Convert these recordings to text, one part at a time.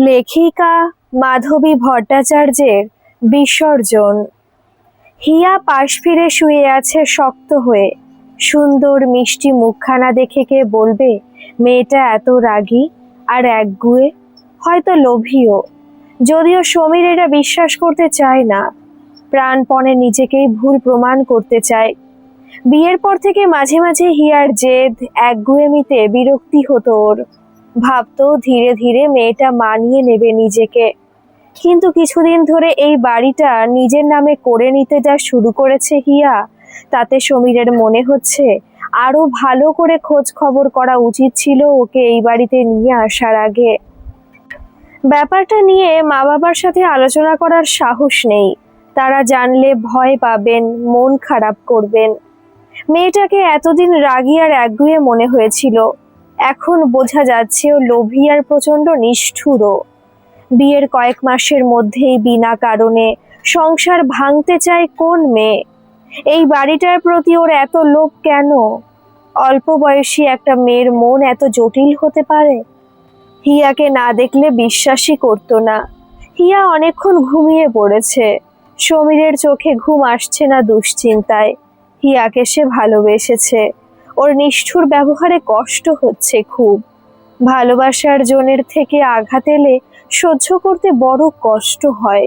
লেখিকা মাধবী ভট্টাচার্যের বিসর্জন। হিয়া পাশ ফিরে শুয়ে আছে শক্ত হয়ে। সুন্দর মিষ্টি মুখখানা দেখে কে বলবে, মেয়েটা এত রাগী আর একগুয়ে, হয়তো লোভীও। যদিও সমীর এটা বিশ্বাস করতে চায় না, প্রাণপণে নিজেকেই ভুল প্রমাণ করতে চায়। বিয়ের পর থেকে মাঝে মাঝে হিয়ার জেদ, একগুয়েমিতে বিরক্তি হতো ওর। ভাবতো ধীরে ধীরে মেয়েটা মানিয়ে নেবে নিজেকে। কিন্তু কিছুদিন ধরে এই বাড়িটা নিজের নামে করে নিতে যা শুরু করেছে হিয়া, তাতে সমীরের মনে হচ্ছে আরও ভালো করে খোঁজ খবর করা উচিত ছিল ওকে এই বাড়িতে নিয়ে আসার আগে। ব্যাপারটা নিয়ে মা বাবার সাথে আলোচনা করার সাহস নেই। তারা জানলে ভয় পাবেন, মন খারাপ করবেন। মেয়েটাকে এতদিন রাগী আর একগুয়ে মনে হয়েছিল। এখন বোঝা যাচ্ছে ও লোভী আর প্রচণ্ড নিষ্ঠুরও বিয়ের কয়েক মাসের মধ্যেই বিনা কারণে সংসার ভাঙতে চায় কোন মেয়ে? এই বাড়িটার প্রতি ওর এত লোভ কেন? অল্প বয়সী একটা মেয়ের মন এত জটিল হতে পারে? হিয়াকে না দেখলে বিশ্বাসই করতো না। হিয়া অনেকক্ষণ ঘুমিয়ে পড়েছে। সমীরের চোখে ঘুম আসছে না দুশ্চিন্তায়। হিয়াকে সে ভালোবেসেছে। ওর নিষ্ঠুর ব্যবহারে কষ্ট হচ্ছে খুব। ভালোবাসার জনের থেকে আঘাত এলে সহ্য করতে বড় কষ্ট হয়।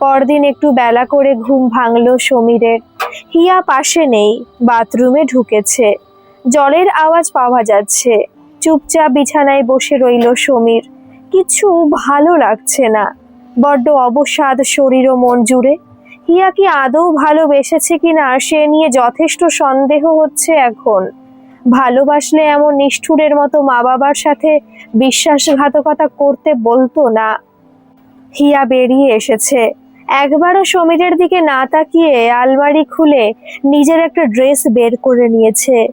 পরদিন একটু বেলা করে ঘুম ভাঙলো সমীরের। হিয়া পাশে নেই, বাথরুমে ঢুকেছে। জলের আওয়াজ পাওয়া যাচ্ছে। চুপচাপ বিছানায় বসে রইল সমীর। কিছু ভালো লাগছে না। বড্ড অবসাদ শরীর ও মন জুড়ে হিয়া কি আদৌ ভালোবেসেছে কিনা সে নিয়ে যথেষ্ট সন্দেহ হচ্ছে এখন। ভালোবাসলে এমন নিষ্ঠুরের মতো মা বাবার সাথে বিশ্বাসঘাতকতা করতে বলতো না। হিয়া বেরিয়ে এসেছে। একবারও সমীরের দিকে না তাকিয়ে আলমারি খুলে নিজের একটা ড্রেস বের করে নিয়েছে।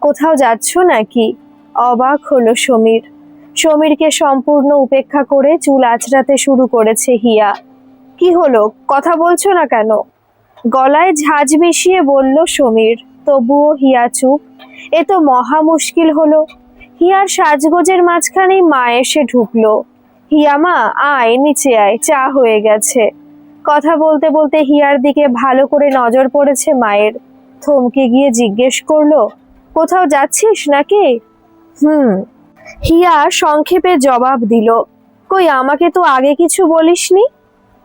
কোথাও যাচ্ছ নাকি? অবাক হলো সমীর। সমীরকে সম্পূর্ণ উপেক্ষা করে চুল আঁচড়াতে শুরু করেছে হিয়া। কি হলো? কথা বলছো না কেন? গলায় ঝাঁজ মিশিয়ে বলল সমীর, তবুও হিয়া চুপ। এ তো মহা মুশকিল হলো। হিয়ার সাজগোজের মাঝখানেই মা এসে ঢুকলো। হিয়া মা, আয়, নিচে আয়, চা হয়ে গেছে। কথা বলতে বলতে হিয়ার দিকে ভালো করে নজর পড়েছে মায়ের। থমকে গিয়ে জিজ্ঞেস করল, কোথাও যাচ্ছিস নাকি? হুম। হিয়া সংক্ষেপে জবাব দিল, কই, আমাকে তো আগে কিছু বলিসনি?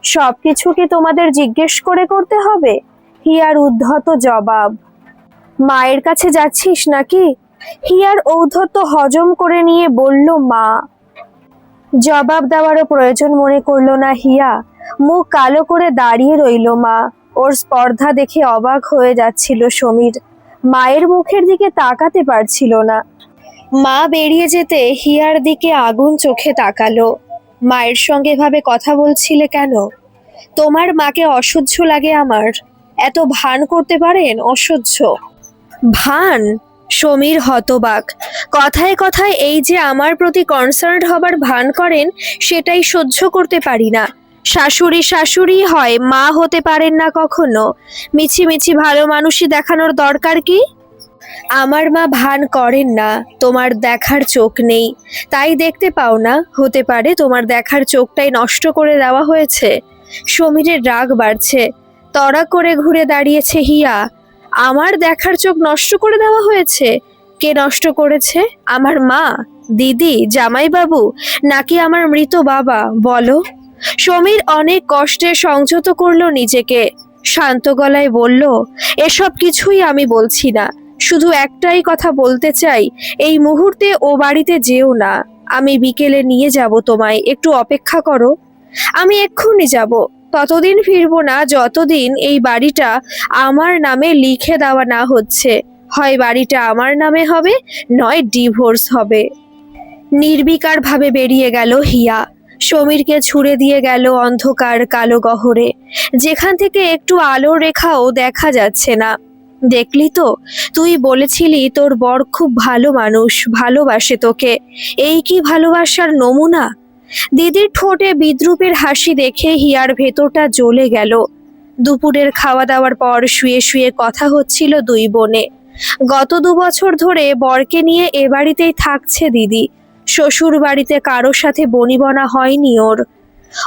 সব কিছু কি তোমাদের জিজ্ঞেস করে করতে হবে? হিয়ার উদ্ধত জবাব। মায়ের কাছে যাচ্ছিস নাকি? হিয়ার ঔদ্ধত্য হজম করে নিয়ে বলল, মা। জবাব দেওয়ারও প্রয়োজন মনে করল না হিয়া। মুখ কালো করে দাঁড়িয়ে রইল মা। ওর স্পর্ধা দেখে অবাক হয়ে যাচ্ছিল সমীর। মায়ের মুখের দিকে তাকাতে পারছিল না। মা বেরিয়ে যেতে হিয়ার দিকে আগুন চোখে তাকালো। মায়ের সঙ্গে এভাবে কথা বলছিলে কেন? তোমার মাকে অসহ্য লাগে আমার। এত ভান করতে পারেন? অসহ্য। ভান? সমীর হতবাক। কথায় কথায় এই যে আমার প্রতি কনসার্ন হবার ভান করেন, সেটাই সহ্য করতে পারি না। শাশুড়ি শাশুড়ি হয়, মা হতে পারেন না কখনো। মিছি মিছি ভালো মানুষই দেখানোর দরকার কি? আমার মা ভান করেন না, তোমার দেখার চোখ নেই। তাই দেখতে পাও না, হতে পারে তোমার দেখার চোখটাই নষ্ট করে দেওয়া হয়েছে। সমীরের রাগ বাড়ছে। তড়া করে ঘুরে দাঁড়িয়েছে হিয়া। আমার দেখার চোখ নষ্ট করে দেওয়া হয়েছে? কে নষ্ট করেছে? আমার মা? দিদি? জামাইবাবু? নাকি আমার মৃত বাবা? বলো। সমীর অনেক কষ্টে সংযত করল নিজেকে। শান্ত গলায় বলল, এসব কিছুই আমি বলছি না। শুধু একটাই কথা বলতে চাই, এই মুহূর্তে ও বাড়িতে যেও না। আমি বিকেলে নিয়ে যাব তোমায়, একটু অপেক্ষা করো। আমি এক্ষুনি যাব, ততদিন ফিরবো না, যতদিন এই বাড়িটা আমার নামে লিখে দেওয়া না হচ্ছে। হয় বাড়িটা আমার নামে হবে, নয় ডিভোর্স হবে। নির্বিকার ভাবে বেরিয়ে গেল হিয়া। সমীরকে ছুড়ে দিয়ে গেল অন্ধকার কালো গহরে। যেখান থেকে একটু আলোর রেখাও দেখা যাচ্ছে না। দেখলি তো? তুই বলেছিলি তোর বর খুব ভালো মানুষ, ভালোবাসে তোকে। এই কি ভালোবাসার নমুনা? দিদির ঠোঁটে বিদ্রুপের হাসি দেখে হিয়ার ভেতরটা জ্বলে গেল। দুপুরের খাওয়া দাওয়ার পর শুয়ে শুয়ে কথা হচ্ছিল দুই বোনে। গত দু বছর ধরে বরকে নিয়ে এ বাড়িতেই থাকছে দিদি। শ্বশুর বাড়িতে কারোর সাথে বনিবনা হয়নি ওর।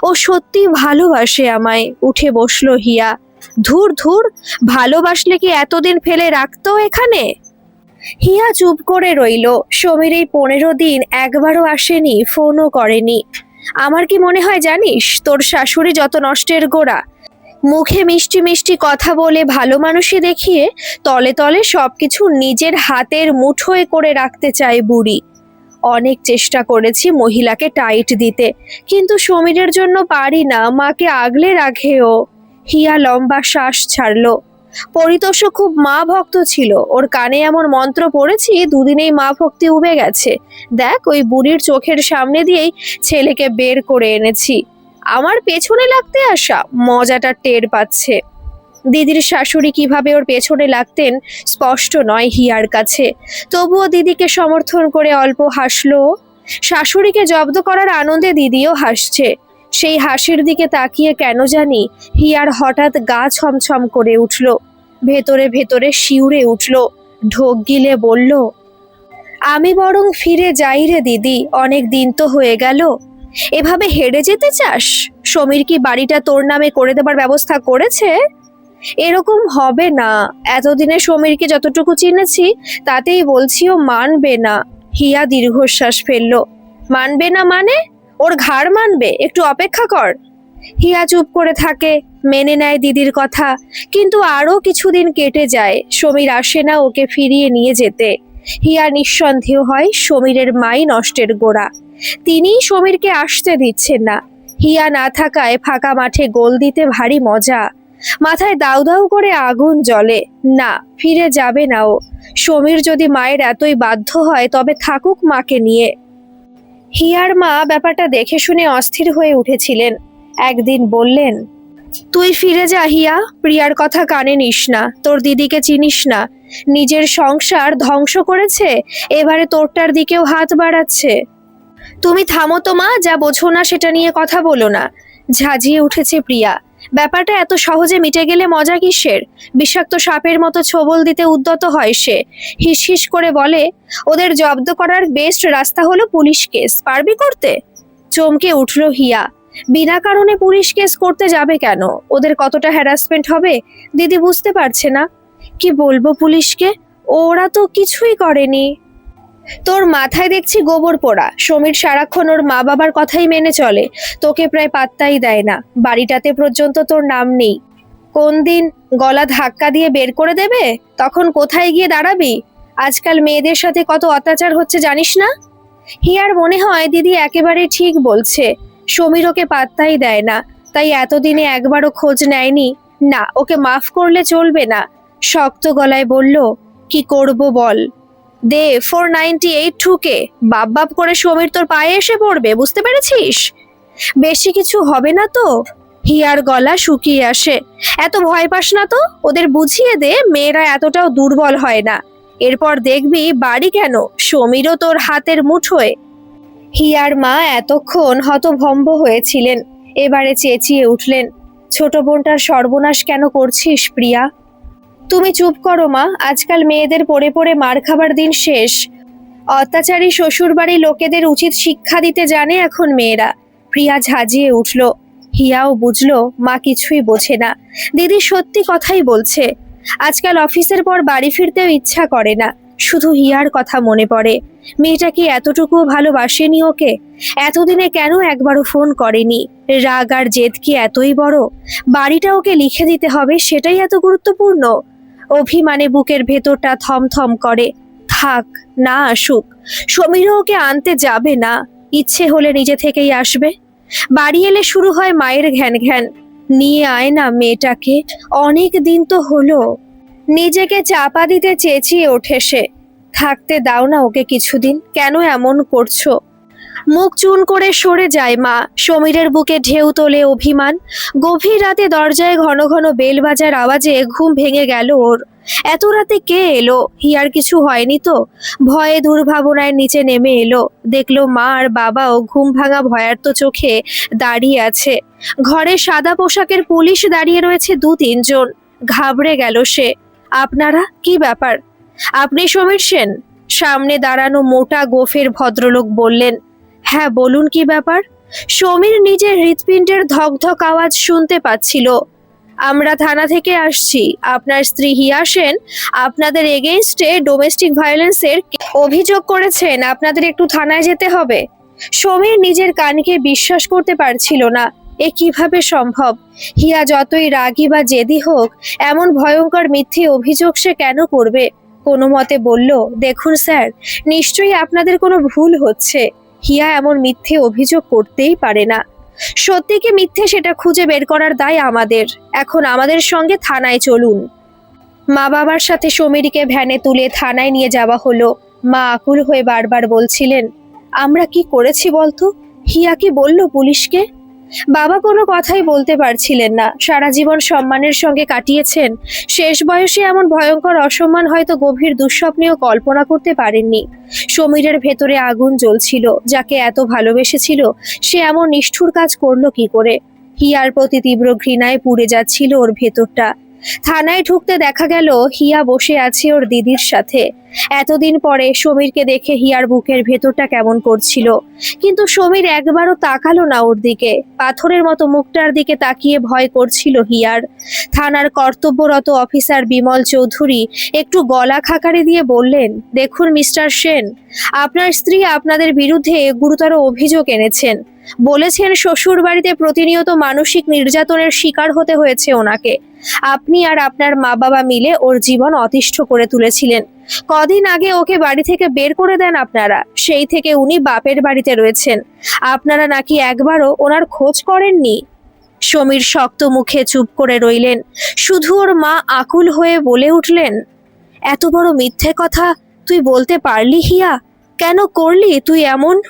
ও সত্যি ভালোবাসে আমায়, উঠে বসল হিয়া। ধুর ধুর, ভালোবাসলে কি এতদিন ফেলে রাখতো এখানে? হিয়া চুপ করে রইল। সমীর এই পনেরো দিন একবারও আসেনি, ফোনও করেনি। আমার কি মনে হয় জানিস, তোর শাশুড়ি যত নষ্টের গোড়া। মুখে মিষ্টি মিষ্টি কথা বলে ভালো মানুষই দেখিয়ে তলে তলে সবকিছু নিজের হাতের মুঠোয় করে রাখতে চায় বুড়ি। অনেক চেষ্টা করেছি মহিলাকে টাইট দিতে, কিন্তু সমীরের জন্য পারি না, মাকে আগলে রাখে ও। হিয়া লম্বা শ্বাস ছাড়লো। পরিতোষ খুব মা ভক্ত ছিল। ওর কানে এমন মন্ত্র পড়েছি, দুদিনেই মা ভক্তি উবে গেছে। দেখ, ওই বুড়ির চোখের সামনে দিয়েই ছেলেকে বের করে এনেছি। আমার পেছনে লাগতে আসা, মজাটা টের পাচ্ছে। দিদির শাশুড়ি কীভাবে ওর পেছনে লাগতেন, স্পষ্ট নয় হিয়ার কাছে। তবুও দিদিকে সমর্থন করে অল্প হাসলো শাশুড়িকে জব্দ করার আনন্দে দিদিও হাসছে। সেই হাসির দিকে তাকিয়ে কেন জানি হিয়ার হঠাৎ গা ছমছম করে উঠল। ভেতরে ভেতরে শিউরে উঠল। ঢোক গিলে বলল, আমি বরং ফিরে যাই রে দিদি, অনেক দিন তো হয়ে গেল। এভাবে হেরে যেতে চাস? সমীর কি বাড়িটা তোর নামে করে দেবার ব্যবস্থা করেছে? এরকম হবে না। এতদিনে সমীরকে যতটুকু চিনেছি, তাতেই বলছি ও মানবে না। হিয়া দীর্ঘশ্বাস ফেলল। মানবে না মানে? ওর ঘাড় মানবে? একটু অপেক্ষা কর। হিয়া চুপ করে থাকে, মেনে নেয় দিদির কথা। কিন্তু আরও কিছুদিন কেটে যায়, সমীর আসে না ওকে ফিরিয়ে নিয়ে যেতে। হিয়া নিঃসন্দেহ হয় সমীরের মাই নষ্টের গোড়া। তিনিই সমীরকে আসতে দিচ্ছেন না। হিয়া না থাকায় ফাঁকা মাঠে গোল দিতে ভারী মজা। মাথায় দাউ দাউ করে আগুন জ্বলে। না, ফিরে যাবে না ও। সমীর যদি মায়ের এতই বাধ্য হয়, তবে থাকুক মাকে নিয়ে। হিয়ার মা ব্যাপারটা দেখে শুনে অস্থির হয়ে উঠেছিলেন। একদিন বললেন, তুই ফিরে যা হিয়া, প্রিয়ার কথা কানে নিস না, তোর দিদিকে চিনিস না। নিজের সংসার ধ্বংস করেছে, এবারে তোরটার দিকেও হাত বাড়াচ্ছে। তুমি থামো তো মা, যা বোঝো না সেটা নিয়ে কথা বলো না। ঝাঁঝিয়ে উঠেছে প্রিয়া। ব্যাপারটা এত সহজে মিটে গেলে মজা কিসের? বিষাক্ত সাপের মতো ছোবল দিতে উদ্যত হয় সে। হিস হিস করে বলে, ওদের জব্দ করার বেস্ট রাস্তা হলো পুলিশ কেস, পারবি করতে? চমকে উঠল হিয়া। বিনা কারণে পুলিশ কেস করতে যাবে কেন? ওদের কতটা হ্যারাসমেন্ট হবে? দিদি বুঝতে পারছে না। কি বলব পুলিশকে? ওরা তো কিছুই করেনি। তোর মাথায় দেখছি গোবর পোড়া। সমীর সারাক্ষণ ওর মা বাবার কথাই মেনে চলে। তোকে প্রায় পাত্তাই দেয় না। বাড়িটাতে পর্যন্ত তোর নাম নেই। কোন দিন গলা ধাক্কা দিয়ে বের করে দেবে? তখন কোথায় গিয়ে দাঁড়াবি? আজকাল মেয়েদের সাথে কত অত্যাচার হচ্ছে জানিস না? হিয়ার মনে হয় দিদি একেবারে ঠিক বলছে। সমীর ওকে পাত্তাই দেয় না। তাই এতদিনে একবারও খোঁজ নেয়নি। না, ওকে মাফ করলে চলবে না। শক্ত গলায় বলল, কি করব বল? দে ফোর নাইনটি এইট ঠুকে। বাপ বাপ করে সমীর তোর পায়ে এসে পড়বে, বুঝতে পেরেছিস? বেশি কিছু হবে না তো? হিয়ার গলা শুকিয়ে আসে। এত ভয় পাস না তো? ওদের বুঝিয়ে দে, মেয়েরা এতটাও দুর্বল হয় না। এরপর দেখবি বাড়ি কেন? সমীরও তোর হাতের মুঠোয়। হিয়ার মা এতক্ষণ হতভম্ব হয়েছিলেন। এবারে চেঁচিয়ে উঠলেন, ছোট বোনটার সর্বনাশ কেন করছিস, প্রিয়া? তুমি চুপ করো মা, আজকাল মেয়েদের পড়ে পড়ে মার খাবার দিন শেষ। অত্যাচারী শ্বশুরবাড়ি লোকেদের উচিত শিক্ষা দিতে জানে এখন মেয়েরা। প্রিয়া ঝাঁঝিয়ে উঠল। হিয়াও বুঝলো, মা কিছুই বোঝে না। দিদি সত্যি কথাই বলছে, আজকাল অফিসের পর বাড়ি ফিরতেও ইচ্ছা করে না। শুধু হিয়ার কথা মনে পড়ে। মেয়েটা কি এতটুকু ভালোবাসেনি ওকে? এতদিনে কেন একবারও ফোন করেনি? রাগ আর জেদ কি এতই বড়? বাড়িটা ওকে লিখে দিতে হবে সেটাই এত গুরুত্বপূর্ণ? অভিমানে বুকের ভেতরটা থমথম করে। থাক, না আসুক। সমীরও ওকে আনতে যাবে না। ইচ্ছে হলে নিজে থেকেই আসবে। বাড়ি এলে শুরু হয় মায়ের ঘ্যান ঘ্যান। নিয়ে আয় না মেয়েটাকে, অনেক দিন তো হলো। নিজেকে চাপা দিতে চেঁচিয়ে ওঠে সে। থাকতে দাও না ওকে কিছুদিন, কেন এমন করছ? মুখ চুন করে সরে যায় মা। সমীরের বুকে ঢেউ তোলে অভিমান। গভীর রাতে দরজায় ঘন ঘন বেল বাজার আওয়াজে ঘুম ভেঙে গেল ওর। এত রাতে কে এলো? হিয়ার কিছু হয়নি তো? ভয়ে দুর্ভাবনায় নিচে নেমে এলো। দেখল মা আর বাবাও ঘুম ভাঙা ভয়ার্ত চোখে দাঁড়িয়ে আছে। ঘরে সাদা পোশাকের পুলিশ দাঁড়িয়ে রয়েছে দু তিনজন। ঘাবড়ে গেল সে। আপনারা? কি ব্যাপার? আপনি সমীর সেন? সামনে দাঁড়ানো মোটা গোফের ভদ্রলোক বললেন হ্যাঁ বলুন কি ব্যাপার? সমীর নিজের হৃৎপিণ্ডের ধকধক আওয়াজ শুনতে পাচ্ছিল। আমরা থানা থেকে আসছি। আপনার স্ত্রী হিয়া সেন আপনাদের এগেইনস্টে ডোমেস্টিক ভায়োলেন্সের অভিযোগ করেছেন। আপনাদের একটু থানায় যেতে হবে। সমীর নিজের কানকে বিশ্বাস করতে পারছিল না। এ কীভাবে সম্ভব? হিয়া যতই রাগী বা জেদি হোক, এমন ভয়ঙ্কর মিথ্যে অভিযোগ সে কেন করবে? কোনো মতে বলল, দেখুন স্যার, নিশ্চয়ই আপনাদের কোনো ভুল হচ্ছে। হিয়া এমন মিথ্যে অভিযোগ করতেই পারে না। সত্যি কি মিথ্যে সেটা খুঁজে বের করার দায় আমাদের? এখন আমাদের সঙ্গে থানায় চলুন। মা বাবার সাথে সমীরকে ভ্যানে তুলে থানায় নিয়ে যাওয়া হলো। মা আকুল হয়ে বারবার বলছিলেন, আমরা কি করেছি বলতো? হিয়া কি বলল পুলিশকে? বাবা কোনো কথাই বলতে পারছিলেন না। সারা জীবন সম্মানের সঙ্গে কাটিয়েছেন। শেষ বয়সে এমন ভয়ঙ্কর অসম্মান হয়তো গভীর দুঃস্বপ্নেও কল্পনা করতে পারেননি। সমীরের ভেতরে আগুন জ্বলছিল, যাকে এত ভালোবেসেছিল, সে এমন নিষ্ঠুর কাজ করল কি করে? হিয়ার প্রতি তীব্র ঘৃণায় পুড়ে যাচ্ছিল ওর ভেতরটা। থানায় ঢুকতে দেখা গেল, হিয়া বসে আছে ওর দিদির সাথে। এতদিন পরে সমীরকে দেখে হিয়ার বুকের ভেতরটা কেমন করছিল। কিন্তু সমীর একবারও তাকালো না ওর দিকে। পাথরের মতো মুখটার দিকে তাকিয়ে ভয় করছিল হিয়ার। থানার কর্তব্যরত অফিসার বিমল চৌধুরী একটু গলা খাকারি দিয়ে বললেন, দেখুন মিস্টার সেন, আপনার স্ত্রী আপনাদের বিরুদ্ধে গুরুতর অভিযোগ এনেছেন। বলেছেন শ্বশুর বাড়িতে প্রতিনিয়ত মানসিক নির্যাতনের শিকার হতে হয়েছে ওনাকে। আপনি আর আপনার মা বাবা মিলে ওর জীবন অতিষ্ঠ করে তুলেছিলেন। কদিন আগে ওকে বাড়ি থেকে বের করে দেন আপনারা। সেই থেকে উনি বাপের বাড়িতে রয়েছেন। আপনারা নাকি একবারও ওনার খোঁজ করেননি? সমীর শক্ত মুখে চুপ করে রইলেন। শুধু ওর মা আকুল হয়ে বলে উঠলেন, এত বড় মিথ্যে কথা, তুই বলতে পারলি হিয়া? কেন করলি? তুই এমন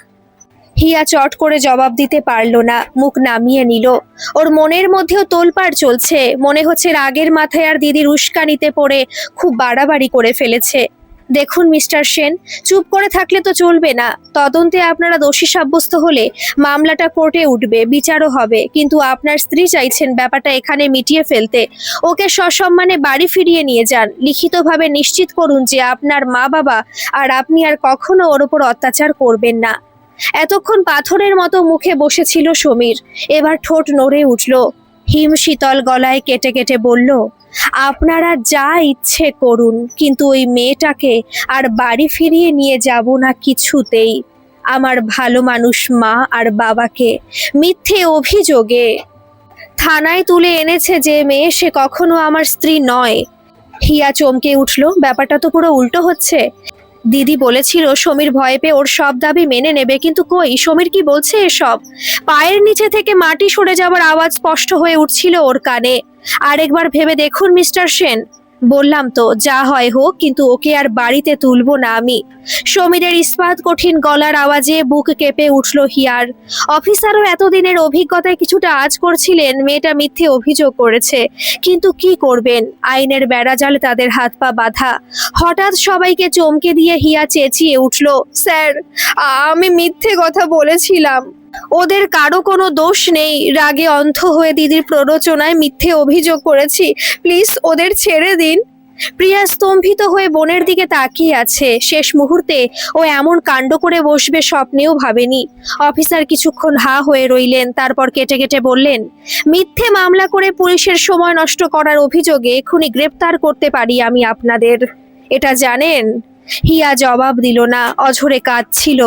হিয়া চট করে জবাব দিতে পারল না, মুখ নামিয়ে নিল। ওর মনের মধ্যেও তোলপাড় চলছে, মনে হচ্ছে রাগের মাথায় আর দিদির উস্কানিতে পড়ে খুব বাড়াবাড়ি করে ফেলেছে। দেখুন মিস্টার সেন, চুপ করে থাকলে তো চলবে না। তদন্তে আপনারা দোষী সাব্যস্ত হলে মামলাটা কোর্টে উঠবে, বিচারও হবে। কিন্তু আপনার স্ত্রী চাইছেন ব্যাপারটা এখানে মিটিয়ে ফেলতে। ওকে সসম্মানে বাড়ি ফিরিয়ে নিয়ে যান। লিখিতভাবে নিশ্চিত করুন যে আপনার মা বাবা আর আপনি আর কখনো ওর ওপর অত্যাচার করবেন না। এতক্ষণ পাথরের মতো মুখে বসেছিল সমীর। এবার ঠোঁট নড়ে উঠল। হিম শীতল গলায় কেটে কেটে বলল, আপনারা যা ইচ্ছে করুন, কিন্তু ওই মেয়েটাকে আর বাড়ি ফিরিয়ে নিয়ে যাব না কিছুতেই। আমার ভালো মানুষ মা আর বাবাকে মিথ্যে অভিযোগে। থানায় তুলে এনেছে যে মেয়ে সে কখনো আমার স্ত্রী নয়। হিয়া চমকে উঠল, ব্যাপারটা তো পুরো উল্টো হচ্ছে। দিদি বলেছিল, সমীর ভয় পেয়ে ওর সব দাবি মেনে নেবে, কিন্তু কই? সমীর কি বলছে এসব? পায়ের নিচে থেকে মাটি সরে যাওয়ার আওয়াজ স্পষ্ট হয়ে উঠছিল ওর কানে। আরেকবার ভেবে দেখুন, মিস্টার সেন। বললাম তো, যা হয় হোক, কিন্তু ওকে আর বাড়িতে তুলবো না আমি। সমীরের ইস্পাত কঠিন গলার আওয়াজে বুক কেঁপে উঠল হিয়ার। অফিসারও এতদিনের অভিজ্ঞতায় কিছুটা আজ করছিলেন, মেয়েটা মিথ্যে অভিযোগ করেছে। কিন্তু কি করবেন? আইনের বেড়াজালে তাদের হাত পা বাঁধা। হঠাৎ সবাইকে চমকে দিয়ে হিয়া চেঁচিয়ে উঠল, স্যার, আমি মিথ্যে কথা বলেছিলাম। ওদের কারও কোনো দোষ নেই। রাগে অন্ধ হয়ে দিদির প্ররোচনায় মিথ্যে অভিযোগ করেছি। প্লিজ ওদের ছেড়ে দিন। প্রিয়া স্তম্ভিত হয়ে বোনের দিকে তাকিয়ে আছে। শেষ মুহূর্তে ও এমন কাণ্ড করে বসবে স্বপ্নেও ভাবেনি। অফিসার কিছুক্ষণ হা হয়ে রইলেন, তারপর কেটে কেটে বললেন, মিথ্যে মামলা করে পুলিশের সময় নষ্ট করার অভিযোগে এক্ষুনি গ্রেপ্তার করতে পারি আমি আপনাদের। এটা জানেন? হিয়া জবাব দিল না, অঝরে কাঁদছিল।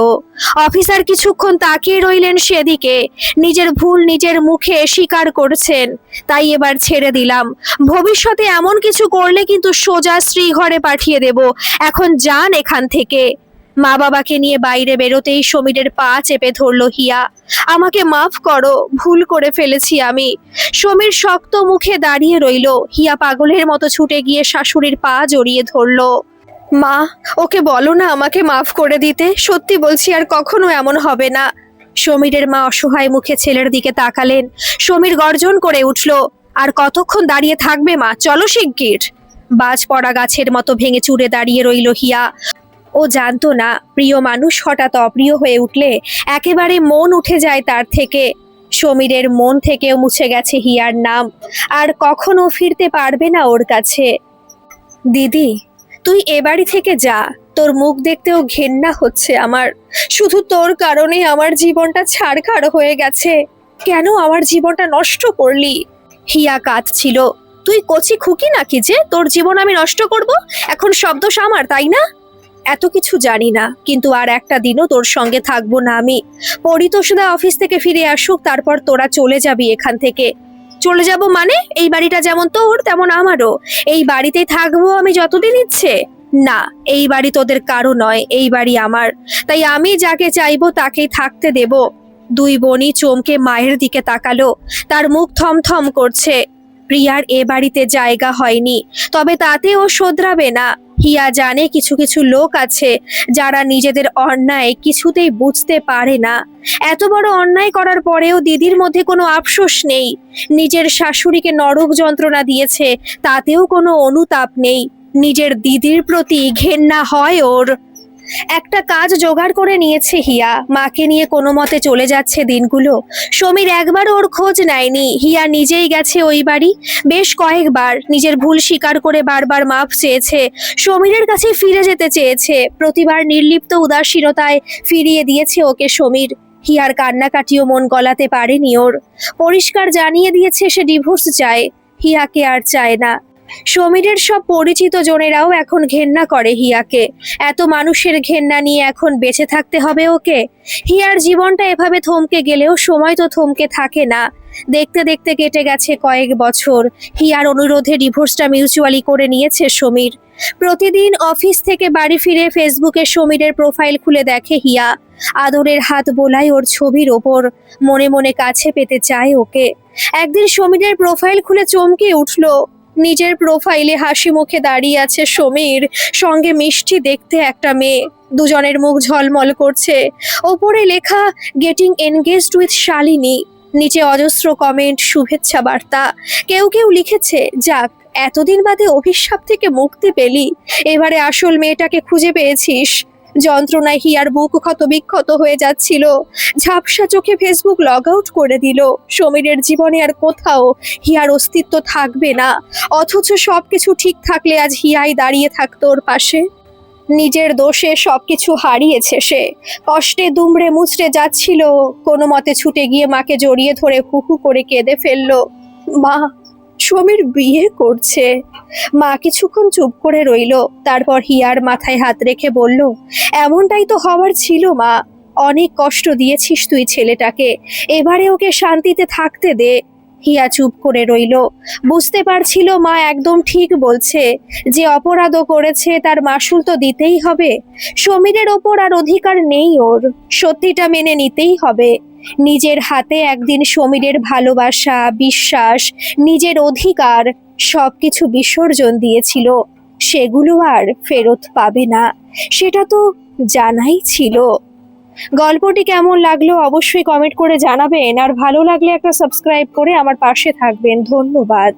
অফিসার কিছুক্ষণ তাকিয়ে রইলেন সেদিকে। নিজের ভুল নিজের মুখে স্বীকার করছেন, তাই এবার ছেড়ে দিলাম। ভবিষ্যতে এমন কিছু করলে কিন্তু সোজা শ্রী ঘরে পাঠিয়ে দেব। এখন যান এখান থেকে। মা বাবাকে নিয়ে বাইরে বেরোতেই সমীরের পা চেপে ধরলো হিয়া। আমাকে মাফ করো, ভুল করে ফেলেছি আমি। সমীর শক্ত মুখে দাঁড়িয়ে রইল। হিয়া পাগলের মতো ছুটে গিয়ে শাশুড়ির পা জড়িয়ে ধরলো। মা, ওকে বলো না আমাকে মাফ করে দিতে। সত্যি বলছি, আর কখনো এমন হবে না। সমীরের মা অসহায় মুখে ছেলের দিকে তাকালেন। সমীর গর্জন করে উঠল, আর কতক্ষণ দাঁড়িয়ে থাকবে মা? চলো শিগগির। বাজ পড়া গাছের মতো ভেঙে চুরে দাঁড়িয়ে রইল হিয়া। ও জানতো না, প্রিয় মানুষ হঠাৎ অপ্রিয় হয়ে উঠলে একেবারে মন উঠে যায় তার থেকে। সমীরের মন থেকেও মুছে গেছে হিয়ার নাম। আর কখনো ফিরতে পারবে না ওর কাছে। দিদি তুই এ বাড়ি থেকে যা। তোর মুখ দেখতেও ঘেন্না হচ্ছে আমার। শুধু তোর কারণে আমার জীবনটা ছাড়খাড় হয়ে গেছে। কেন আমার জীবনটা নষ্ট করলি? হিয়া কাঁদছিল। তুই কচি খুকি নাকি যে? তোর জীবন আমি নষ্ট করব? এখন শব্দ আমার, তাই না? এত কিছু জানি না, কিন্তু আর একটা দিনও তোর সঙ্গে থাকব না আমি। পরিতোষদা অফিস থেকে ফিরে আসুক, তারপর তোরা চলে যাবি এখান থেকে। চলে যাব মানে? এই বাড়িটা যেমন তোর, তেমন আমারও। এই বাড়িতেই থাকব আমি যতদিন ইচ্ছে? না, এই বাড়ি তোদের কারও নয়, এই বাড়ি আমার। তাই আমি যাকে চাইব তাকেই থাকতে দেব। দুই বোনই চমকে মায়ের দিকে তাকালো। তার মুখ থমথম করছে। প্রিয়ার এ বাড়িতে জায়গা হয়নি, তবে তাতে ও শোধরাবে না। হিয়া জানে কিছু কিছু লোক আছে যারা নিজেদের অন্যায় কিছুতেই বুঝতে পারে না। এত বড় অন্যায় করার পরেও দিদির মধ্যে কোনো আফসোস নেই। নিজের শাশুড়িকে নরক যন্ত্রণা দিয়েছে, তাতেও কোনো অনুতাপ নেই। নিজের দিদির প্রতি ঘেন্না হয় ওর। একটা কাজ জোগাড় করে নিয়েছে হিয়া। মাকে নিয়ে কোনো মতে চলে যাচ্ছে দিনগুলো। সমীর একবার ওর খোঁজ নেয়নি। হিয়া নিজেই গেছে ওই বাড়ি। বেশ কয়েকবার নিজের ভুল স্বীকার করে বারবার মাপ চেয়েছে। সমীরের কাছে ফিরে যেতে চেয়েছে। প্রতিবার নির্লিপ্ত উদাসীনতায় ফিরিয়ে দিয়েছে ওকে সমীর। হিয়ার কান্নাকাটিও মন গলাতে পারেনি ওর। পরিষ্কার জানিয়ে দিয়েছে সে ডিভোর্স চায়। হিয়াকে আর চায় না। সমীরের সব পরিচিত জনেরাও এখন ঘেন্না করে হিয়াকে। এত মানুষের ঘেন্না নিয়ে এখন বেঁচে থাকতে হবে ওকে? হিয়ার জীবনটা এভাবে থমকে গেলেও সময় তো থমকে থাকে না। দেখতে দেখতে কেটে গেছে কয়েক বছর। হিয়ার অনুরোধে ডিভোর্সটা মিউচুয়ালি করে নিয়েছে সমীর। প্রতিদিন অফিস থেকে বাড়ি ফিরে ফেসবুকে সমীরের প্রোফাইল খুলে দেখে হিয়া। আদরের হাত বোলায় ওর ছবির ওপর। মনে মনে কাছে পেতে চায় ওকে। একদিন সমীরের প্রোফাইল খুলে চমকে উঠল। নিজের প্রোফাইলে হাসি মুখে দাঁড়িয়ে আছে সমীর। সঙ্গে মিষ্টি দেখতে একটা মেয়ে। দুজনের মুখ ঝলমল করছে। ওপরে লেখা গেটিং এনগেজড উইথ শালিনী নিচে অজস্র কমেন্ট শুভেচ্ছা বার্তা। কেউ কেউ লিখেছে, যাক, এতদিন বাদে অভিশাপ থেকে মুক্তি পেলি। এবারে আসল মেয়েটাকে খুঁজে পেয়েছিস। যন্ত্রণায় হিয়ার বুক ক্ষত বিক্ষত হয়ে যাচ্ছিল। ঝাপসা চোখে ফেসবুক লগ আউট করে দিল। সমীরের জীবনে আর কোথাও হিয়ার অস্তিত্ব থাকবে না। অথচ সবকিছু ঠিক থাকলে আজ হিয়াই দাঁড়িয়ে থাকতো ওর পাশে। নিজের দোষে সবকিছু হারিয়েছে সে। কষ্টে দুমড়ে মুচড়ে যাচ্ছিল। কোনো মতে ছুটে গিয়ে মাকে জড়িয়ে ধরে হু হু করে কেঁদে ফেলল। মা সমীর বিয়ে করছে। মা কিছুক্ষণ চুপ করে রইল, তারপর হিয়ার মাথায় হাত রেখে বলল, এমনটাই তো হওয়ার ছিল, মা। অনেক কষ্ট দিয়েছিস তুই ছেলেটাকে। এবারে ওকে শান্তিতে থাকতে দে। হিয়া চুপ করে রইল। বুঝতে পারছিল, মা একদম ঠিক বলছে। যে অপরাধও করেছে, তার মাসুল তো দিতেই হবে। সমীরের ওপর আর অধিকার নেই ওর। সত্যিটা মেনে নিতেই হবে। নিজের হাতে একদিন সমীরের ভালোবাসা, বিশ্বাস, নিজের অধিকার সবকিছু বিসর্জন দিয়েছিল। সেগুলো আর ফেরত পাবে না। সেটা তো জানাই ছিল। গল্পটি কেমন লাগল অবশ্যই কমেন্ট করে জানাবেন। আর ভালো লাগলে একটা সাবস্ক্রাইব করে আমার পাশে থাকবেন। ধন্যবাদ।